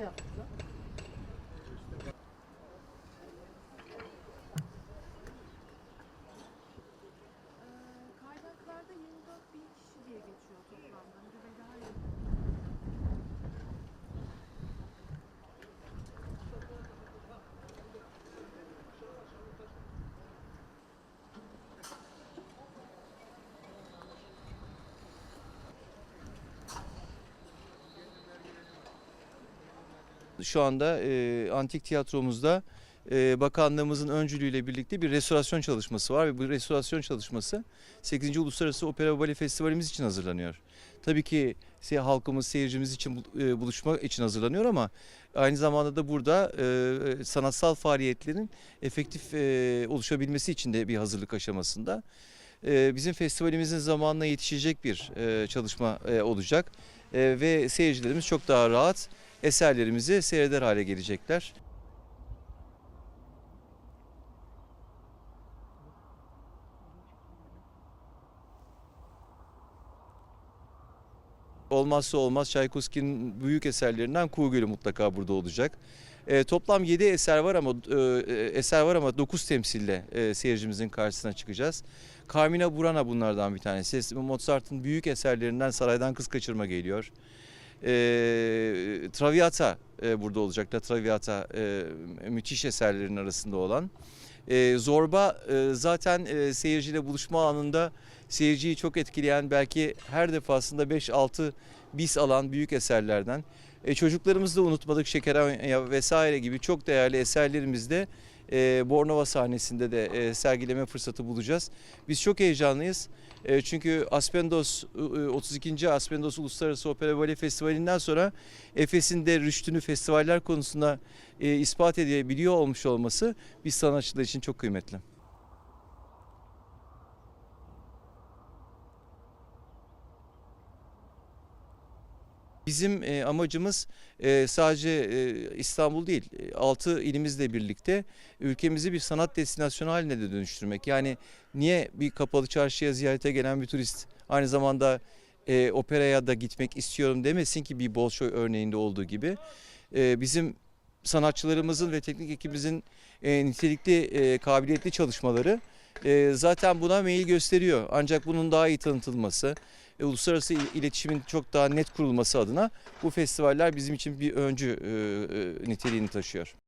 ya. Kaynaklarda 24 bin kişi diye geçiyor toplamda. Şu anda e, antik tiyatromuzda e, bakanlığımızın öncülüğüyle birlikte bir restorasyon çalışması var ve bu restorasyon çalışması 8. Uluslararası Opera Bale Festivalimiz için hazırlanıyor. Tabii ki se- halkımız, seyircimiz için e, buluşma için hazırlanıyor ama aynı zamanda da burada e, sanatsal faaliyetlerin efektif e, oluşabilmesi için de bir hazırlık aşamasında. E, bizim festivalimizin zamanına yetişecek bir e, çalışma e, olacak E, ve seyircilerimiz çok daha rahat eserlerimizi seyreder hale gelecekler. Olmazsa olmaz Çaykovski'nin büyük eserlerinden Kuğu Gölü mutlaka burada olacak. E, toplam 7 eser var ama e, eser var ama 9 temsille e, seyircimizin karşısına çıkacağız. Carmina Burana bunlardan bir tanesi. Mozart'ın büyük eserlerinden Saraydan Kız Kaçırma geliyor. E, Traviata e, burada olacak. La Traviata e, müthiş eserlerin arasında olan. E, Zorba e, zaten e, seyirciyle buluşma anında seyirciyi çok etkileyen belki her defasında 5-6 bis alan büyük eserlerden. E, çocuklarımızı da unutmadık. Şekeranya vesaire gibi çok değerli eserlerimizde e, Bornova sahnesinde de e, sergileme fırsatı bulacağız. Biz çok heyecanlıyız. E, çünkü Aspendos e, 32. Aspendos Uluslararası Opera Bale Festivali'nden sonra Efes'in de rüştünü festivaller konusunda e, ispat edebiliyor olmuş olması biz sanatçılar için çok kıymetli. Bizim e, amacımız e, sadece e, İstanbul değil, 6 ilimizle birlikte ülkemizi bir sanat destinasyonu haline de dönüştürmek. Yani niye bir kapalı çarşıya ziyarete gelen bir turist aynı zamanda e, operaya da gitmek istiyorum demesin ki bir Bolşoy örneğinde olduğu gibi. E, bizim sanatçılarımızın ve teknik ekibimizin e, nitelikli, e, kabiliyetli çalışmaları e, zaten buna meyil gösteriyor. Ancak bunun daha iyi tanıtılması, e, uluslararası il- iletişimin çok daha net kurulması adına bu festivaller bizim için bir öncü e, e, niteliğini taşıyor.